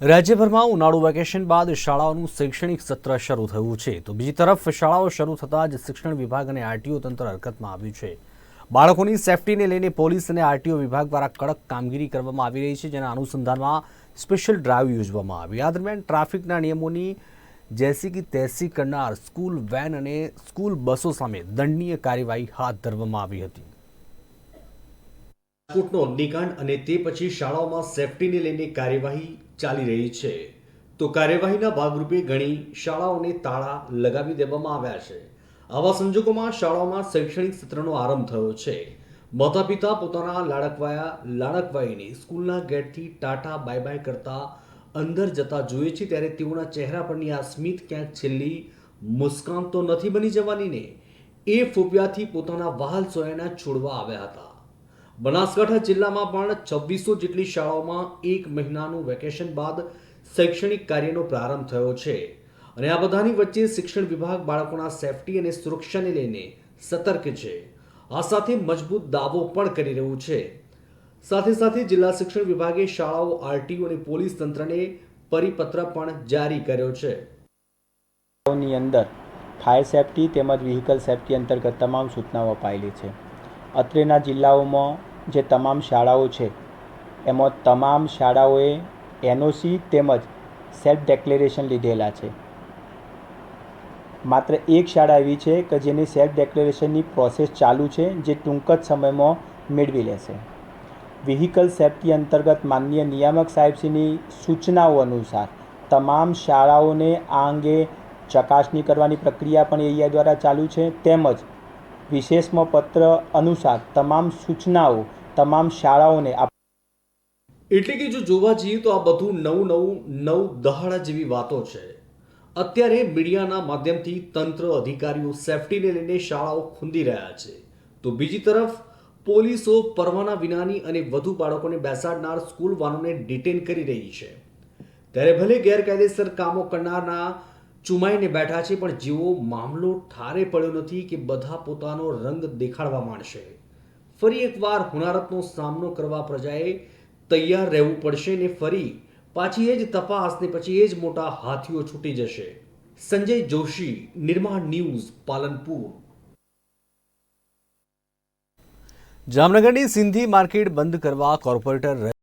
રાજ્યભરમાં ઉનાળુ વેકેશન બાદ શાળાઓનું શૈક્ષણિક સત્ર શરૂ થયું છે. તો બીજી તરફ શાળાઓ શરૂ થતાં જ શિક્ષણ વિભાગ અને આરટીઓ તંત્ર હરકતમાં આવ્યું છે. બાળકોની સેફટીને લઈને પોલીસ અને આરટીઓ વિભાગ દ્વારા કડક કામગીરી કરવામાં આવી રહી છે, જેના અનુસંધાનમાં સ્પેશિયલ ડ્રાઈવ યોજવામાં આવી. આ દરમિયાન ટ્રાફિકના નિયમોની જેસી કી તેસી કરનાર સ્કૂલ વેન અને સ્કૂલ બસો સામે દંડનીય કાર્યવાહી હાથ ધરવામાં આવી હતી. રાજકોટનો અગ્નિકાંડ અને તે પછી શાળાઓમાં સેફટીને લઈને કાર્યવાહી ચાલી રહી છે. તો કાર્યવાહીના ભાગરૂપે ઘણી શાળાઓને તાળા લગાવી દેવામાં આવ્યા છે. આવા સંજોગોમાં શાળાઓમાં શૈક્ષણિક સત્રનો આરંભ થયો છે. માતા પિતા પોતાના લાડકવાયા, લાડકવાઈને સ્કૂલના ગેટથી ટાટા બાય બાય કરતા અંદર જતા જોઈએ છે ત્યારે તેઓના ચહેરા પરની આ સ્મિત ક્યાંક છેલ્લી મુસ્કાન તો નથી બની જવાની ને? એ ફોબિયાથી પોતાના વહાલ સોયાના છોડવા આવ્યા હતા. બનાસકાંઠા જિલ્લામાં પણ છવ્વીસો જેટલી શાળાઓમાં એક મહિનાનું વેકેશન બાદ શૈક્ષણિક કાર્યનો પ્રારંભ થયો છે. અને આ બધાની વચ્ચે શિક્ષણ વિભાગ બાળકોના સેફટી અને સુરક્ષાને લઈને સતર્ક છે. આ સાથે મજબૂત દાવો પણ કરી રહ્યું છે. સાથે સાથે જિલ્લા શિક્ષણ વિભાગે શાળાઓ, આરટીઓ અને પોલીસ તંત્રને પરિપત્ર પણ જારી કર્યો છે. અંદર ફાયર સેફટી તેમજ વ્હીકલ સેફટી અંતર્ગત તમામ સૂચનાઓ અપાયેલી છે. અત્રેના જિલ્લાઓમાં જે તમામ શાળાઓ છે. એમાં તમામ શાળાઓએ એનઓસી તેમજ સેલ્ફ ડેક્લેરેશન લીધેલા છે. માત્ર એક શાળા એવી છે કે જેની સેલ્ફ ડેક્લેરેશનની પ્રોસેસ ચાલુ છે, જે ટૂંક જ સમયમાં મેળવી લેશે. વ્હીકલ સેફટી અંતર્ગત માનનીય નિયામક સાહેબશ્રીની સૂચનાઓ અનુસાર, તમામ શાળાઓને આ અંગે ચકાસણી કરવાની પ્રક્રિયા પણ એરિયા દ્વારા ચાલુ છે. તેમજ વિશેષમાં પત્ર અનુસાર, તમામ સૂચનાઓ તમામ શાળાઓને એટલે કે જો જોવા જઈએ તો આ બધું નવું નવું, નવ દહાડા જેવી વાતો છે. અત્યારે મીડિયાના માધ્યમથી તંત્ર, અધિકારીઓ સેફટીને લઈને શાળાઓ ખૂંદી રહ્યા છે. તો બીજી તરફ, પોલીસો પરવાના વિનાની અને વધુ બાળકોને બેસાડનાર સ્કૂલ વાનોને ડિટેન કરી રહી છે. ત્યારે ભલે ગેરકાયદેસર કામો કરનારના ચુમાઈને બેઠા છે, પણ જેવો મામલો ઠારે પડ્યો નથી કે બધા પોતાનો રંગ દેખાડવા માંડશે. ફરી એકવાર હુનારતનો સામનો કરવા પ્રજાએ તૈયાર રહેવું પડશે ને ફરી પાછી એ જ તપાસ ને પછી એ જ મોટા હાથીઓ છૂટી જશે. સંજય જોશી, નિર્માણ ન્યૂઝ, પાલનપુર. જામનગરની સિંધી માર્કેટ બંધ કરવા કોર્પોરેટર